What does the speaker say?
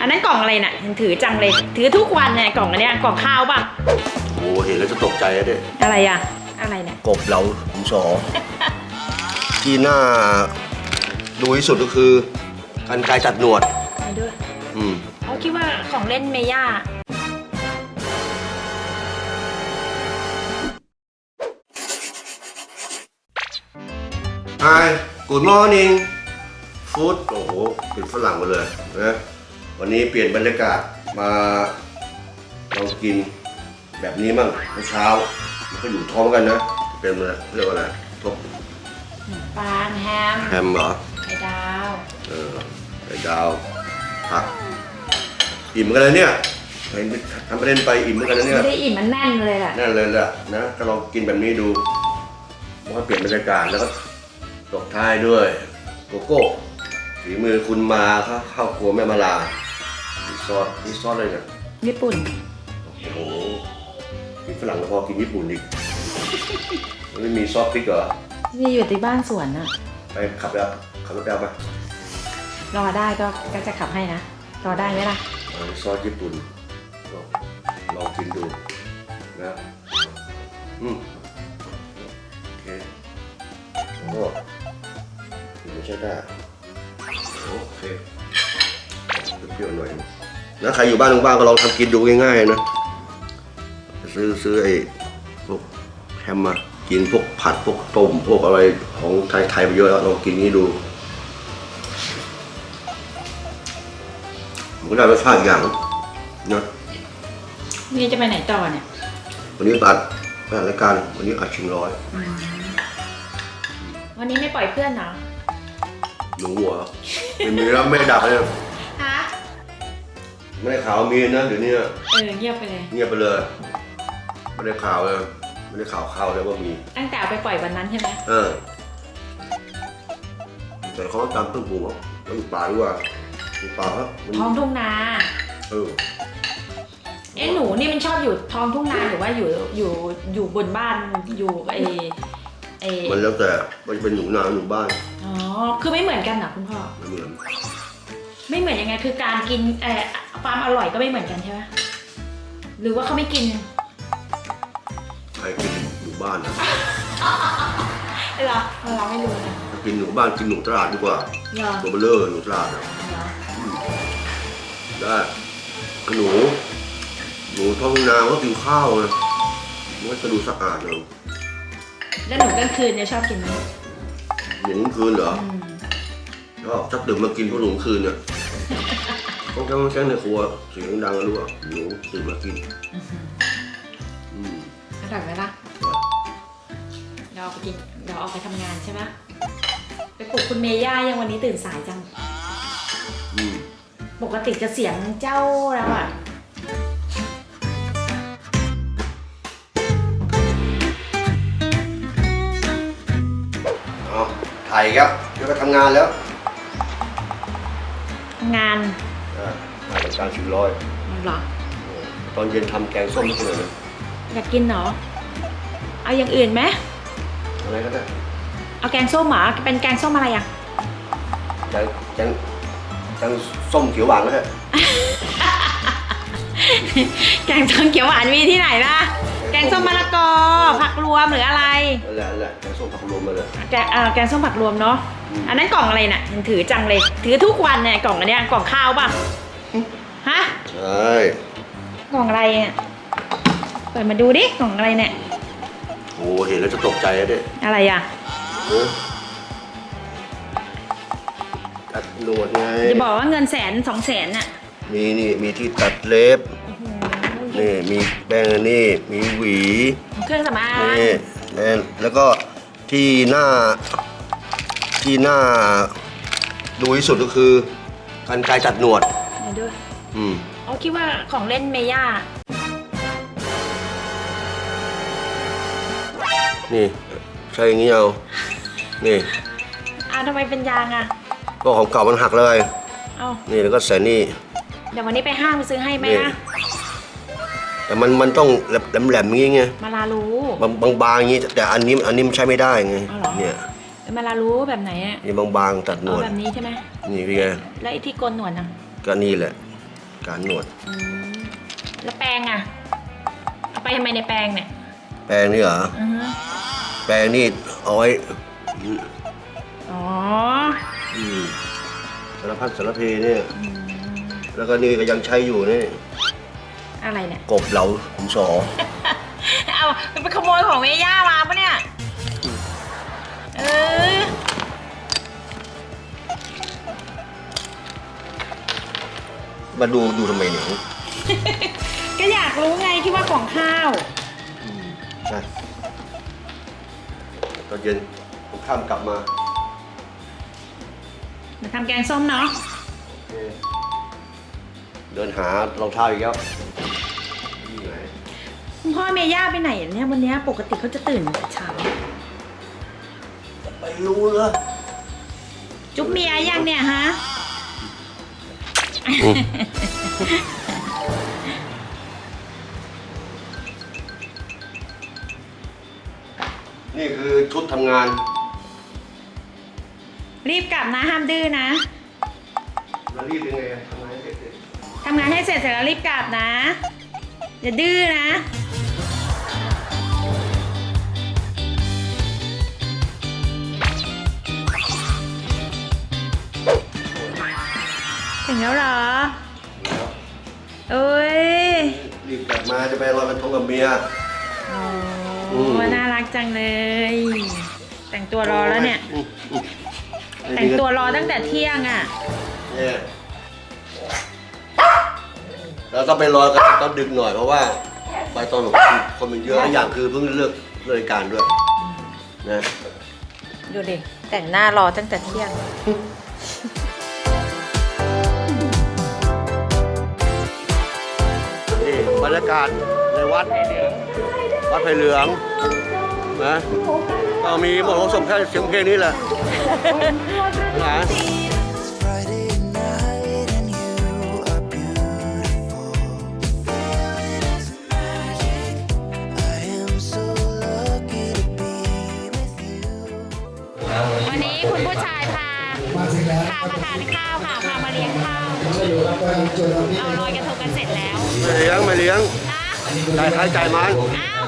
อันนั้นกล่องอะไรน่ะเห็นถือจังเลย ถือทุกวันเนี่ยกล่องอันเนี้ยกล่องข้าวป่ะ โอ้เห็นแล้วจะตกใจอะเด็อะไรอะอะไรเนี่ยกบเหลาผมสอ ที่หน้าดูที่สุดก็คือกันไกรจัดหนวดไหนด้วยอืมเขาคิดว่าของเล่นเมย่า ไอ้ Good morning ฟู้ดโอ้โหเป็นฝรั่งมาเลยนะ วันนี้เปลี่ยนบรรยากาศมาลองกินแบบนี้มั่งเมื่อเช้า มันก็อยู่ท้องกันนะ เป็นอะไรเรียกว่าอะไรทบปางแฮมแฮมเหรอไข่ดาวเออไข่ดาวผักอิ่มเหมือนกันนะเนี่ยเห็นทำประเด็นไปอิ่มเหมือนกันนะเนี่ยไม่ได้อิ่มมันแน่นเลยแหละนั่นเลยแหละนะก็ลองกินแบบนี้ดูว่าเปลี่ยนบรรยากาศแล้วก็ตบท้ายด้วยโกโก้ฝีมือคุณมาเข้าเข้าครัวแม่มาลา มีซอสมีซอสอะไรเนี่ยญี่ปุ่น โอ้โหกินฝรั่งแล้วพอกินญี่ปุ่นอีกมันไม่มีซอสพริกเหรอนี่อยู่ที่บ้านสวนอะไปขับแล้วขับรถไปเอาไปรอได้ก็ก็จะขับให้นะ รอได้ไหมล่ะเอาซอสญี่ปุ่นก็ลองกินดูนะอืมโอเคแล้วก็ไม่ใช่ได้โอเคเปรี้ยวๆหน่อย นะใครอยู่บ้านบ้างๆก็ลองทำกินดูง่ายๆนะซื้อซื้อไอ้พวกแฮมมากินพวกผัดพวกต้มพวกอะไรของไทยๆไปเยอะแล้วลองกินนี้ดูมันก็ได้รสชาติอีกอย่างนะนี่จะไปไหนต่อเนี่ย วันนี้อัดอัดรายการวันนี้อัดชิงร้อยวันนี้ไม่ปล่อยเพื่อนเหรอหนูหัวเป็นมีแล้วไม่ได้ดับเลยฮะ ไม่ได้ข่าวมีนะเดี๋ยวนี้เออเงียบไปเลย เงียบไปเลย ไม่ได้ข่าวเลยไม่ได้ข่าวข่าวเลยว่ามี ตั้งแต่เอาไปปล่อยวันนั้นใช่ไหมเออแต่เขาก็ตามต้นปูอะมันป่าด้วยว่ามันป่าครับมันท้องทุ่งนา เออเอ๊ะหนูนี่มันชอบอยู่ท้องทุ่งนาหรือว่าอยู่อยู่อยู่บนบ้านอยู่ไอไอมันแล้วแต่มันจะเป็นหนูนาหนูบ้านอ๋อคือไม่เหมือนกันเหรอคุณพ่อไม่เหมือนไม่เหมือนยังไงคือการกินเอ่อ ความอร่อยก็ไม่เหมือนกันใช่ไหมหรือว่าเขาไม่กิน ใครกินหนูบ้านนะเหรอเราไม่รู้นะถ้ากินหนูบ้านกินหนูตลาดดีกว่าเหรอตัวเบลเลอร์หนูตลาดอะเหรอได้หนู หนูท้องนาก็กินข้าวนะมันก็จะดูสะอาดเลยแล้วหนูกลางคืนเนี่ยชอบกินไหมหนูกลางคืนเหรออืมชอบชักดื่มมากินพวกหนูกลางคืนเนี่ย ต้องแก้งแก้งในครัวเสียงดังๆรู้อะหนูตื่นมากินอืมอร่อยไหมล่ะเราเอาไปกินเราเอาไปทำงานใช่ไหมไปปลุกคุณเมย่ายังวันนี้ตื่นสายจัง อืมปกติจะเสียงเจ้าแล้วอะเอาถ่ายกครับเดี๋ยวไปทำงานแล้ว งาน อ่าถ่ายรายการชิมร้อยเหรอเออตอนเย็นทำแกงส้มไม่กินเลยนะอยากกินเหรอ เอาอย่างอื่นไหมอะไรก็ได้ เอาแกงส้มเหรอเป็นแกงส้มอะไรอะแกงแกงแกงส้มเขียวหวานก็ได้ แกงส้มเขียวหวานมีที่ไหนล่ะ แกงส้มมะละกอ ผักรวมหรืออะไรนั่นแหละนั่นแหละแกงส้มผักรวมมาเลย แกงเอ่อแกงส้มผักรวมเนาะอืมอันนั้นกล่องอะไรน่ะเห็นถือจังเลย ถือทุกวันเนี่ยกล่องอันเนี้ยกล่องข้าวป่ะ ฮะ ใช่กล่องอะไรเนี่ยเปิดมาดูดิ กล่องอะไรเนี่ย โอ้เห็นแล้วจะตกใจอะเด็อะไรอะเออตัดหนวดไง จะบอกว่าเงินแสนสองแสนน่ะมีนี่มีที่ตัดเล็บ นี่มีแป้งอันนี่ มีหวี เครื่องสำอางนี่แล้วแล้วก็ที่หน้าที่หน้าดูที่สุดก็คือกันไกรจัดหนวด ไหนด้วยอืมอ๋อคิดว่าของเล่นเมย่านี่ใช่อย่างนี้เอา นี่อ้าวทำไมเป็นยางอะ ก็ของเก่ามันหักเลย เอ้านี่แล้วก็ใส่นี่ เดี๋ยววันนี้ไปห้างไปซื้อให้ไหมนี่ นะ แต่มันมันต้องแหลมแหลมๆอย่างงี้ไงมาลารู้ บางบางบางๆอย่างงี้แต่อันนี้อันนี้มันใช้ไม่ได้ไงอ๋อเหรอ เนี่ยมาลารู้แบบไหนอะนี่บางบางๆตัดหนเอาวดแบบนี้ใช่ไหม นี่พี่ไงแล้วไอ้ที่โกนหนวดอะ ก็นี่แหละ การหนวดอืมแล้วแปรงอะเอาไปทำไมในแปรงเนี่ยแปรงนี่เหรอ อือฮึแปรงนี่เอาไว้อ๋ออืมสารพัดสารเพเนี่ยแล้วก็นี่ก็ยังใช้อยู่นี่ อะไรเนี่ย กบเหลาขุนสอ เอาไปขโมยของเมย่ามาปะเนี่ย เออ มาดูดูทำไมเนี่ยก็อยากรู้ไงที่ว่าของข้าวใช่ตอนเย็นผมข้ามกลับมามาทำแกงส้มเนาะเดินหารองเท้าอีกแล้วนี่ไหนคุณพ่อเมย่าไปไหนเนี่ยวันเนี้ยปกติเขาจะตื่นแต่เช้าไปรู้เหรอจุ๊บเมียยังเนี่ยฮะ นี่คือชุดทำงาน รีบกลับนะห้ามดื้อนะแล้วรีบยังไงอะทำงานให้เสร็จสิทำงานให้เสร็จเสร็จแล้วรีบกลับนะ อย่าดื้อนะ แล้วเหรอเอ้ยรีบกลับมาจะไปลอยกระทงกับเมีย โอ้อืม น่ารักจังเลย แต่งตัวรอแล้วเนี่ย อืมอืมแต่งตัวรอตั้งแต่เที่ยงอะ เนี่ยแล้วต้องไปรอกันตอนดึกหน่อยเพราะว่า ไปตอนแบบคนมันเยอะและอย่างคือเพิ่งเลิกเลิกรายการด้วยนะดูดิ แต่งหน้ารอตั้งแต่เที่ยง นี่บรรยากาศในวัดวัดไผ่เหลืองนะก็มีหมดของสมแค่เสียงเพลงนี้แหละนะ It's Friday night and you are beautiful. Feelings magic. I am so lucky to be with you. วันนี้คุณผู้ชายพา มาถึงแล้วพามาทานข้าวค่ะพามาเลี้ยงข้าวก็จุดเราพี่เราลอยกระทงกันเสร็จแล้วไม่เลี้ยงไม่เลี้ยงนะจ่ายใครจ่ายมันอ้าว